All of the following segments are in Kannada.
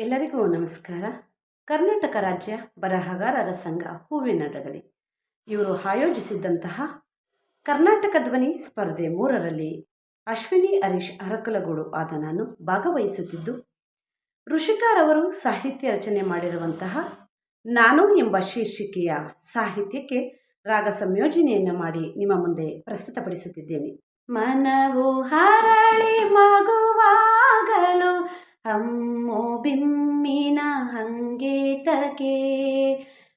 ಎಲ್ಲರಿಗೂ ನಮಸ್ಕಾರ. ಕರ್ನಾಟಕ ರಾಜ್ಯ ಬರಹಗಾರರ ಸಂಘ ಹೂವಿನಡಗಲಿ ಇವರು ಆಯೋಜಿಸಿದ್ದಂತಹ ಕರ್ನಾಟಕ ಧ್ವನಿ ಸ್ಪರ್ಧೆ ಮೂರರಲ್ಲಿ ಅಶ್ವಿನಿ, ಹರೀಶ್ ಅರಕಲಗೂಡು ಆದ ನಾನು ಭಾಗವಹಿಸುತ್ತಿದ್ದು ಋಷಿಕಾರವರು ಸಾಹಿತ್ಯ ರಚನೆ ಮಾಡಿರುವಂತಹ ನಾನು ಎಂಬ ಶೀರ್ಷಿಕೆಯ ಸಾಹಿತ್ಯಕ್ಕೆ ರಾಗ ಸಂಯೋಜನೆಯನ್ನು ಮಾಡಿ ನಿಮ್ಮ ಮುಂದೆ ಪ್ರಸ್ತುತಪಡಿಸುತ್ತಿದ್ದೇನೆ. ಮನವು ಹರಳಿ ಹಂಗೇತಕ್ಕೆ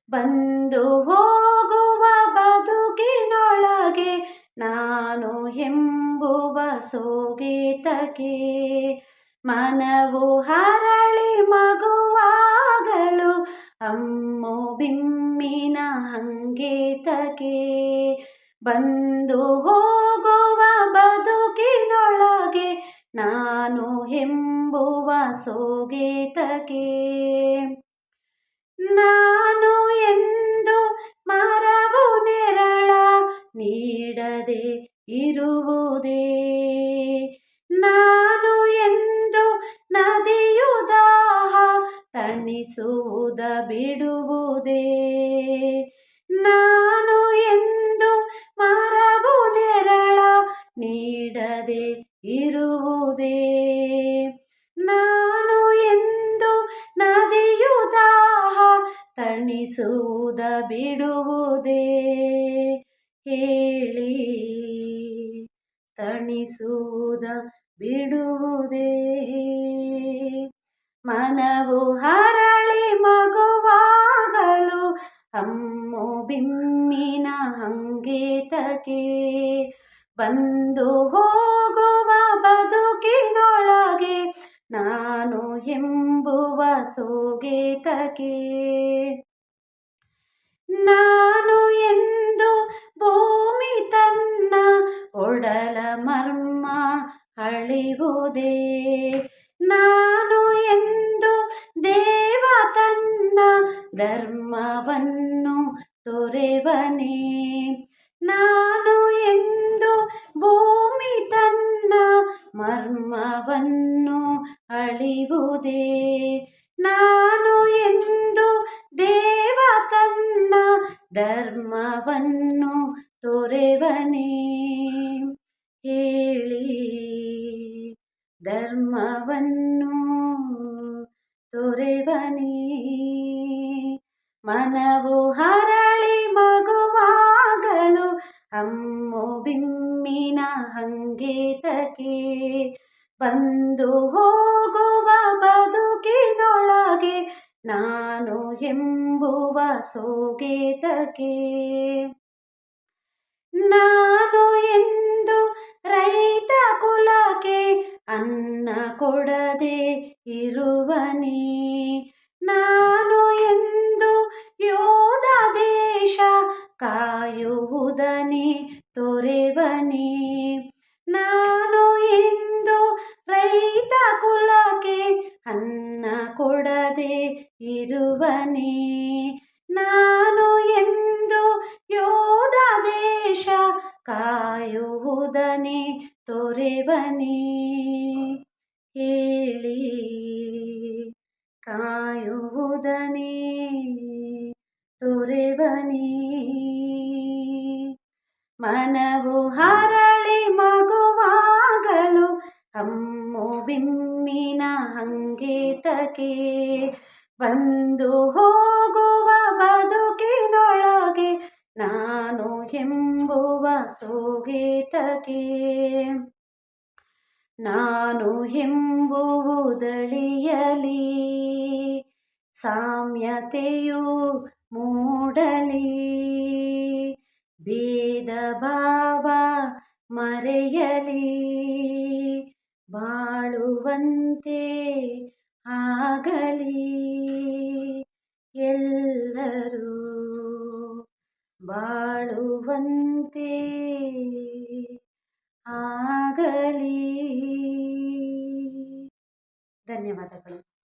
ಬಂದು ಹೋಗುವ ಬದುಕಿನೊಳಗೆ ನಾನು ಎಂಬುವ ಸೋಗೀತಕ್ಕೆ ಮನವು ಹರಳಿ ಮಗುವಾಗಲು ಅಮ್ಮು ಬಿಮ್ಮಿನ ಹಂಗೀತಕ್ಕೆ ಬಂದು ಹೋಗುವ ಬದುಕಿನೊಳಗೆ ನಾನು ಎಂಬುವ ಸೋಗೇತಕ್ಕೆ ನಾನು ಎಂದು ಮರವು ನೆರಳ ನೀಡದೆ ಇರುವುದೇ? ನಾನು ಎಂದು ನದಿಯುದಾಹ ತಣಿಸುವುದ ಬಿಡುವುದೇ? ನಾನು ಎಂದು ಮರವು ನೆರಳ ನೀಡದೆ ಇರುವುದೇ? ನಾನು ಎಂದು ನದಿಯು ದಾಹ ತಣಿಸುವುದ ಬಿಡುವುದೇ? ಹೇಳಿ. ತಣಿಸುವುದ ಬಿಡುವುದೇ? ಮನವು ಹರಳಿ ಮಗುವಾಗಲು ಅಮ್ಮು ಬಿಮ್ಮಿನ ಹಂಗೇತಕ್ಕೆ ಬಂದು ಹೋಗುವ ಎಂಬುವ ಸೋಗೇತಕ್ಕೆ ನಾನು ಎಂದು ಭೂಮಿ ತನ್ನ ಒಡಲ ಮರ್ಮ ಅಳಿವುದೇ ನಾನು ಎಂದು ದೇವ ತನ್ನ ಧರ್ಮವನ್ನು ತೊರೆವನೇ. ನಾನು ಎಂದು ಭೂಮಿ ತನ್ನ ಮರ್ಮವನ್ನು ಅಳಿವುದೇ ಧರ್ಮವನ್ನು ತೊರೆವನೇ? ಹೇಳಿ. ಧರ್ಮವನ್ನು ತೊರೆವನೇ? ಮನವು ಹರಳಿ ಮಗುವಾಗಲು ಅಮ್ಮು ಬಿಮ್ಮಿನ ಹಂಗೇತಕ್ಕೆ ಬಂದು ಹೋಗುವ ನಾನು ಎಂಬುವ ಸೋಗೇತಕ್ಕೆ. ನಾನು ಎಂದು ರೈತ ಕುಲಕ್ಕೆ ಅನ್ನ ಕೊಡದೆ ಇರುವನೇ. ನಾನು ಎಂದು ಯೋಧ ದೇಶ ಕಾಯುವುದನಿ ತೊರೆವನೇ. ನಾನು ಎಂದು ರೈತ ಕುಲಕ್ಕೆ ಅನ್ನ ಕೊಡದೆ ಇರುವನೇ. ನಾನು ಎಂದು ಯೋಧ ದೇಶ ಕಾಯುವುದನೆ ತೊರೆವನೇ. ಹೇಳಿ, ಕಾಯುವುದನೇ ತೊರೆವನೇ. ಮನವು ಹರಳಿ ಮಗುವಾಗಲು ಅಮ್ಮು ಬಿಮ್ಮಿನ ಹಂಗೇತಕ್ಕೆ ಬಂದು ಹೋಗುವ ಬದುಕಿನೊಳಗೆ ನಾನು ಹಿಂಬುವ ಸೋಗೇತಕ್ಕೆ. ನಾನು ಎಂಬುವುದಳಿಯಲಿ ಸಾಮ್ಯತೆಯು ಮೂಡಲಿ. ಬೇದ ಭಾವ ಮರೆಯಲಿ ಬಾಳುವಂತೆ ಆಗಲಿ. ಎಲ್ಲರೂ ಬಾಳುವಂತೆ ಆಗಲಿ. ಧನ್ಯವಾದಗಳು.